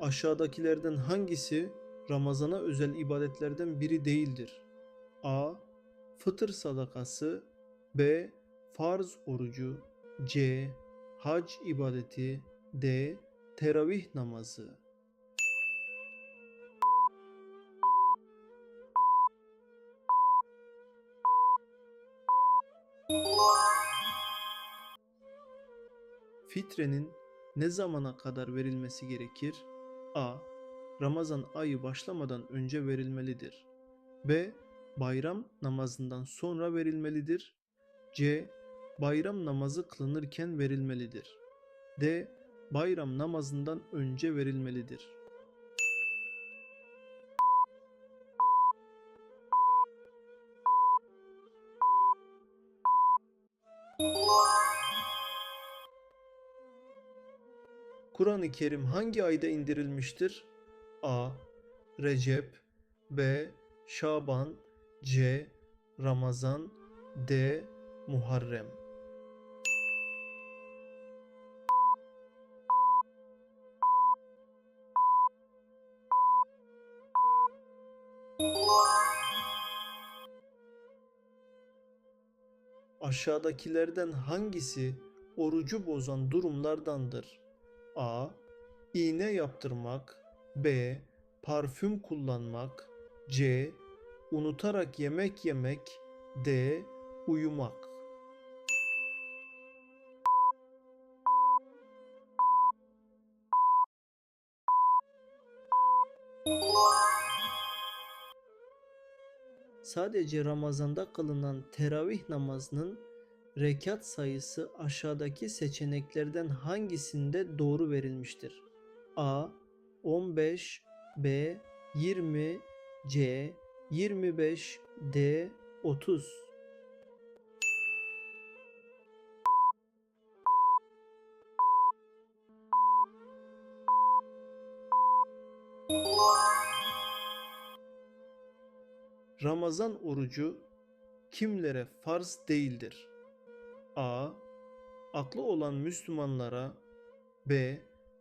Aşağıdakilerden hangisi Ramazana özel ibadetlerden biri değildir? A. Fıtır sadakası B. Farz orucu C. Hac ibadeti D. Teravih namazı Fitrenin ne zamana kadar verilmesi gerekir? A. Ramazan ayı başlamadan önce verilmelidir. B. Bayram namazından sonra verilmelidir. C. Bayram namazı kılınırken verilmelidir. D. Bayram namazından önce verilmelidir. Kur'an-ı Kerim hangi ayda indirilmiştir? A. Recep B. Şaban C. Ramazan D. Muharrem Aşağıdakilerden hangisi orucu bozan durumlardandır? A. İğne yaptırmak B. Parfüm kullanmak C. Unutarak yemek yemek D. Uyumak Sadece Ramazan'da kılınan teravih namazının rekat sayısı aşağıdaki seçeneklerden hangisinde doğru verilmiştir? A. 15 B. 20 C. 25 D. 30 Ramazan orucu kimlere farz değildir? A. Aklı olan Müslümanlara B.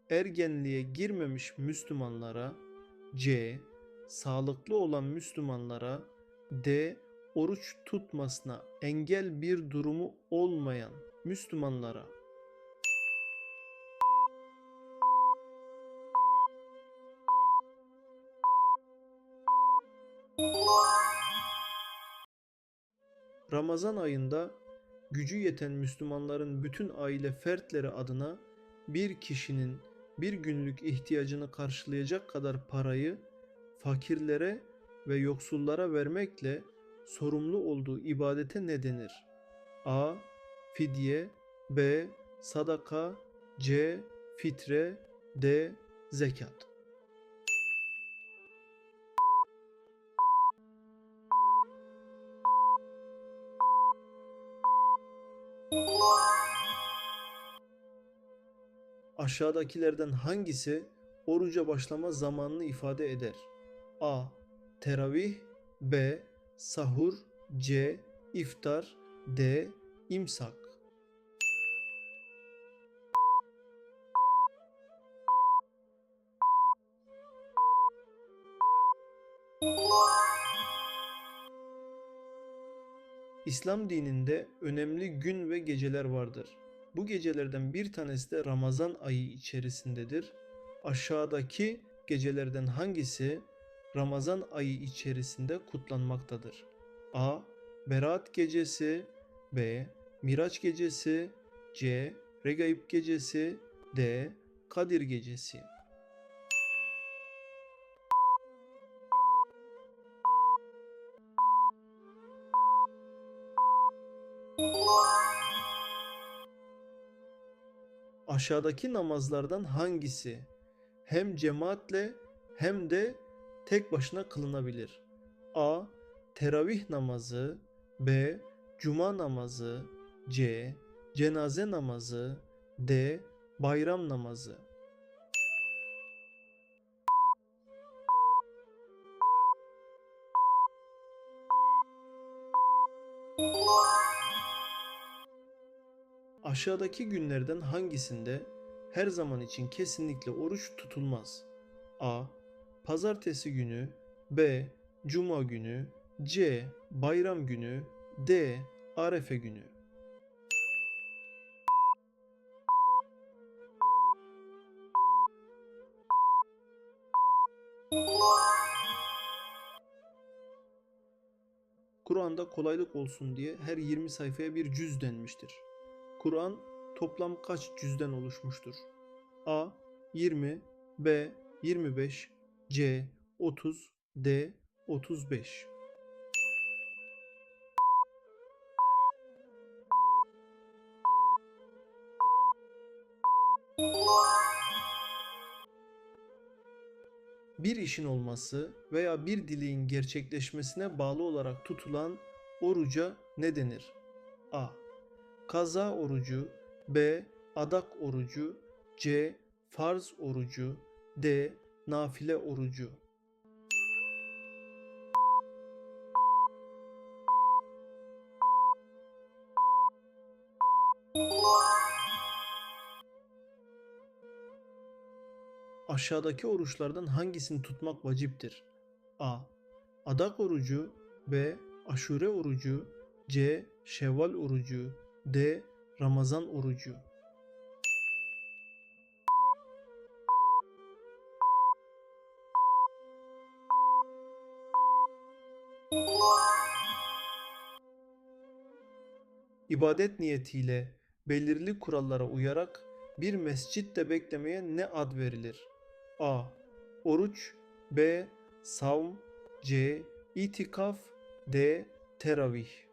Ergenliğe girmemiş Müslümanlara C. Sağlıklı olan Müslümanlara D. Oruç tutmasına engel bir durumu olmayan Müslümanlara Ramazan ayında gücü yeten Müslümanların bütün aile fertleri adına bir kişinin bir günlük ihtiyacını karşılayacak kadar parayı fakirlere ve yoksullara vermekle sorumlu olduğu ibadete ne denir? A. Fidye B. Sadaka C. Fitre D. Zekat Aşağıdakilerden hangisi oruca başlama zamanını ifade eder? A. Teravih B. Sahur C. İftar D. İmsak İslam dininde önemli gün ve geceler vardır. Bu gecelerden bir tanesi de Ramazan ayı içerisindedir. Aşağıdaki gecelerden hangisi Ramazan ayı içerisinde kutlanmaktadır? A. Berat gecesi B. Miraç gecesi C. Regaib gecesi D. Kadir gecesi Aşağıdaki namazlardan hangisi hem cemaatle hem de tek başına kılınabilir? A. Teravih namazı B. Cuma namazı C. Cenaze namazı D. Bayram namazı Aşağıdaki günlerden hangisinde her zaman için kesinlikle oruç tutulmaz? A. Pazartesi günü B. Cuma günü C. Bayram günü D. Arefe günü Kur'an'da kolaylık olsun diye her 20 sayfaya bir cüz denmiştir. Kur'an toplam kaç cüzden oluşmuştur? A. 20 B. 25 C. 30 D. 35 Bir işin olması veya bir dileğin gerçekleşmesine bağlı olarak tutulan oruca ne denir? A. Kaza orucu B. Adak orucu C. Farz orucu D. Nafile orucu Aşağıdaki oruçlardan hangisini tutmak vaciptir? A. Adak orucu B. Aşure orucu C. Şevval orucu D. Ramazan orucu İbadet niyetiyle belirli kurallara uyarak bir mescitte beklemeye ne ad verilir? A. Oruç B. Savm C. İtikaf D. Teravih